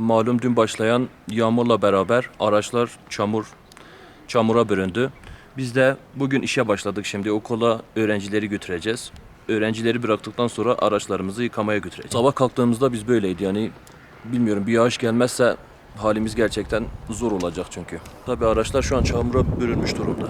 Malum dün başlayan yağmurla beraber araçlar çamur çamura büründü. Biz de bugün işe başladık şimdi okula öğrencileri götüreceğiz. Öğrencileri bıraktıktan sonra araçlarımızı yıkamaya götüreceğiz. Sabah kalktığımızda biz böyleydi yani bilmiyorum bir yağış gelmezse halimiz gerçekten zor olacak çünkü. Tabii araçlar şu an çamura bürünmüş durumda.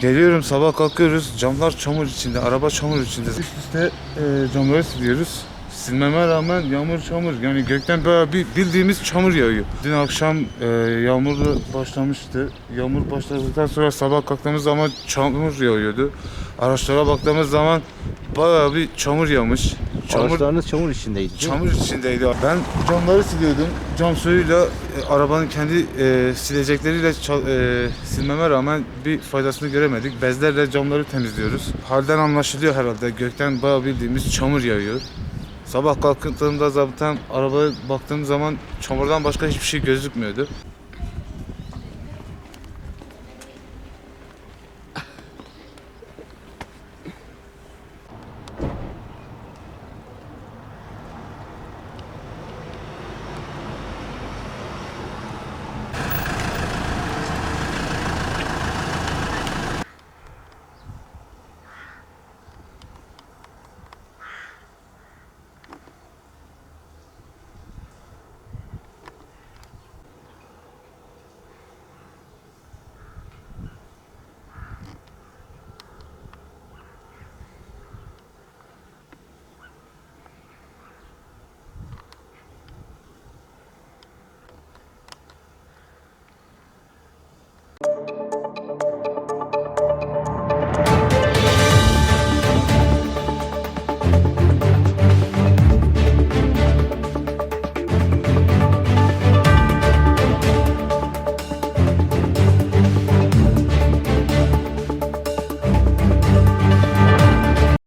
Geliyorum sabah kalkıyoruz camlar çamur içinde, araba çamur içinde. Üst üste e, camları siliyoruz. Silmeme rağmen yağmur çamur yani gökten böyle bir bildiğimiz çamur yağıyor. Dün akşam e, yağmurlu başlamıştı. Yağmur başladıktan sonra sabah kalktığımız zaman çamur yağıyordu. Araçlara baktığımız zaman bayağı bir çamur yağmış. Araçlarınız çamur içindeydi değil mi? Çamur içindeydi. Ben camları siliyordum. Cam suyuyla e, arabanın kendi e, silecekleriyle çal- e, silmeme rağmen bir faydasını göremedik. Bezlerle camları temizliyoruz. Halden anlaşılıyor herhalde. Gökten bayağı bildiğimiz çamur yağıyor. Sabah kalktığımda zaten arabaya baktığım zaman çamurdan başka hiçbir şey gözükmüyordu.